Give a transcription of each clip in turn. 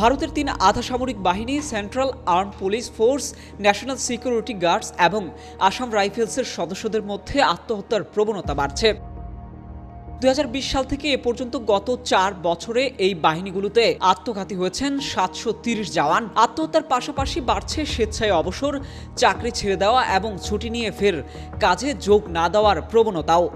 ভারতের তিন আধা সামরিক বাহিনী, central arm police force, national security guards এবং আসাম রাইফেলসের সদস্যদের মধ্যে আত্মহত্যার প্রবণতা বাড়ছে। দু হাজার বিশ সাল থেকে এ পর্যন্ত গত চার বছরে এই বাহিনীগুলোতে আত্মঘাতী হয়েছেন সাতশো জওয়ান। আত্মহত্যার পাশাপাশি বাড়ছে স্বেচ্ছায় অবসর, চাকরি ছেড়ে দেওয়া এবং ছুটি নিয়ে ফের কাজে যোগ না দেওয়ার প্রবণতাও।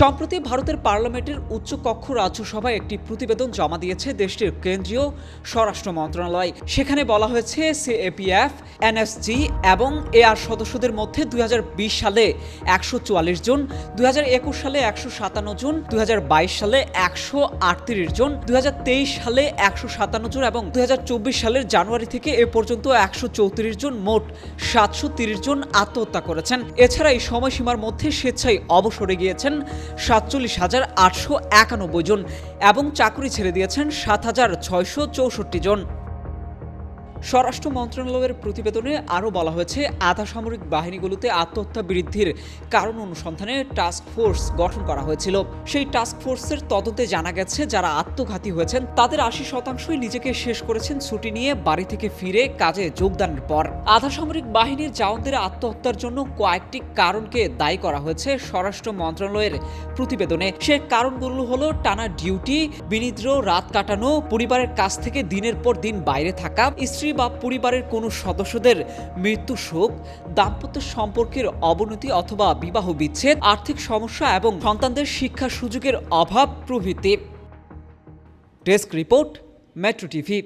সম্প্রতি ভারতের পার্লামেন্টের উচ্চকক্ষ রাজ্যসভায় একটি প্রতিবেদন জমা দিয়েছে দেশটির কেন্দ্রীয় স্বরাষ্ট্র মন্ত্রণালয়। সেখানে বলা হয়েছে, সিএপিএফ, এনএসজি এবং এআর সদস্যদের মধ্যে দু হাজার বিশ সালে একশো জন দু হাজার একুশ সালে একশো সাতান্ন জন দু হাজার বাইশ সালে একশো আটত্রিশ জন, দুই হাজার তেইশ সালে একশো সাতান্ন জন এবং দুই হাজার চব্বিশ সালের জানুয়ারি থেকে এ পর্যন্ত একশো চৌত্রিশ জন মোট সাতশো জন আত্মহত্যা করেছেন। এছাড়া এই সময়সীমার মধ্যে স্বেচ্ছায় অবসরে গিয়েছেন সাতচল্লিশ হাজার আটশো একানব্বই জন এবং চাকরি ছেড়ে দিয়েছেন সাত হাজার ছয়শো চৌষট্টি জন। স্বরাষ্ট্র মন্ত্রণালয়ের প্রতিবেদনে আরও বলা হয়েছে, আধা সামরিক বাহিনীগুলোতে আত্মহত্যা বৃদ্ধির কারণ অনুসন্ধানে টাস্ক ফোর্স গঠন করা হয়েছিল। সেই টাস্ক ফোর্সের তদন্তে জানা গেছে, যারা আত্মঘাতী হয়েছেন, তাদের আশি শতাংশই নিজেকে শেষ করেছেন ছুটি নিয়ে বাড়ি থেকে ফিরে কাজে যোগদানের পর। আধা সামরিক বাহিনীর জওয়ানদের আত্মহত্যার জন্য কয়েকটি কারণকে দায়ী করা হয়েছে স্বরাষ্ট্র মন্ত্রণালয়ের প্রতিবেদনে। সে কারণগুলো হলো টানা ডিউটি, বিনিদ্র, রাত কাটানো, পরিবারের কাছ থেকে দিনের পর দিন বাইরে থাকা স্ত্রী বা পরিবারের কোনো সদস্যদের মৃত্যু শোক, দাম্পত্য সম্পর্কের অবনতি অথবা বিবাহ বিচ্ছেদ, আর্থিক সমস্যা এবং সন্তানদের শিক্ষা সুযোগের অভাব প্রভৃতি। Desk report, metro TV.